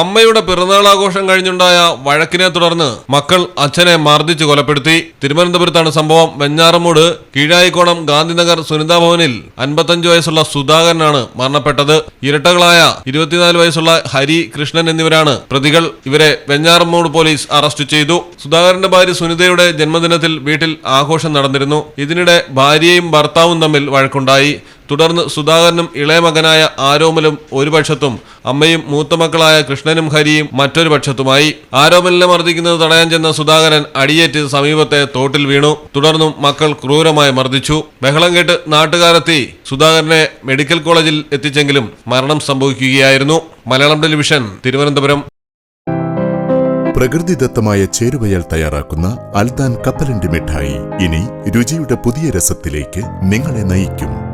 അമ്മയുടെ പിറന്നാൾ ആഘോഷം കഴിഞ്ഞുണ്ടായ വഴക്കിനെ തുടർന്ന് മക്കൾ അച്ഛനെ മർദ്ദിച്ച് കൊലപ്പെടുത്തി. തിരുവനന്തപുരത്താണ് സംഭവം. വെഞ്ഞാറമൂട് കീഴായിക്കോണം ഗാന്ധിനഗർ സുനിതാ ഭവനിൽ അൻപത്തഞ്ച് വയസ്സുള്ള സുധാകരനാണ് മരണപ്പെട്ടത്. ഇരട്ടകളായ ഇരുപത്തിനാല് വയസ്സുള്ള ഹരി കൃഷ്ണൻ എന്നിവരാണ് പ്രതികൾ ഇവരെ വെഞ്ഞാറമൂട് പോലീസ് അറസ്റ്റ് ചെയ്തു. സുധാകരന്റെ ഭാര്യ സുനിതയുടെ ജന്മദിനത്തിൽ വീട്ടിൽ ആഘോഷം നടന്നിരുന്നു. ഇതിനിടെ ഭാര്യയും ഭർത്താവും തമ്മിൽ വഴക്കുണ്ടായി. തുടർന്ന് സുധാകരനും ഇളയ മകനായ ആരോമലും ഒരു പക്ഷത്തും അമ്മയും മൂത്ത മക്കളായ കൃഷ്ണനും ഹരിയും മറ്റൊരു പക്ഷത്തുമായി. ആരോമലിനെ മർദ്ദിക്കുന്നത് തടയാൻ ചെന്ന സുധാകരൻ അടിയേറ്റ് സമീപത്തെ തോട്ടിൽ വീണു. തുടർന്നും മക്കൾ ക്രൂരമായി മർദ്ദിച്ചു. ബഹളം കേട്ട് നാട്ടുകാരെത്തി. സുധാകരനെ മെഡിക്കൽ കോളേജിൽ എത്തിച്ചെങ്കിലും മരണം സംഭവിക്കുകയായിരുന്നു. മലയാളം ടെലിവിഷൻ തിരുവനന്തപുരം. പ്രകൃതിദത്തമായ ചേരുവയാൽ തയ്യാറാക്കുന്ന അൽദാൻ കപ്പലണ്ടി മിഠായി. ഇനി രുചിയുടെ പുതിയ രസത്തിലേക്ക് നിങ്ങളെ നയിക്കും.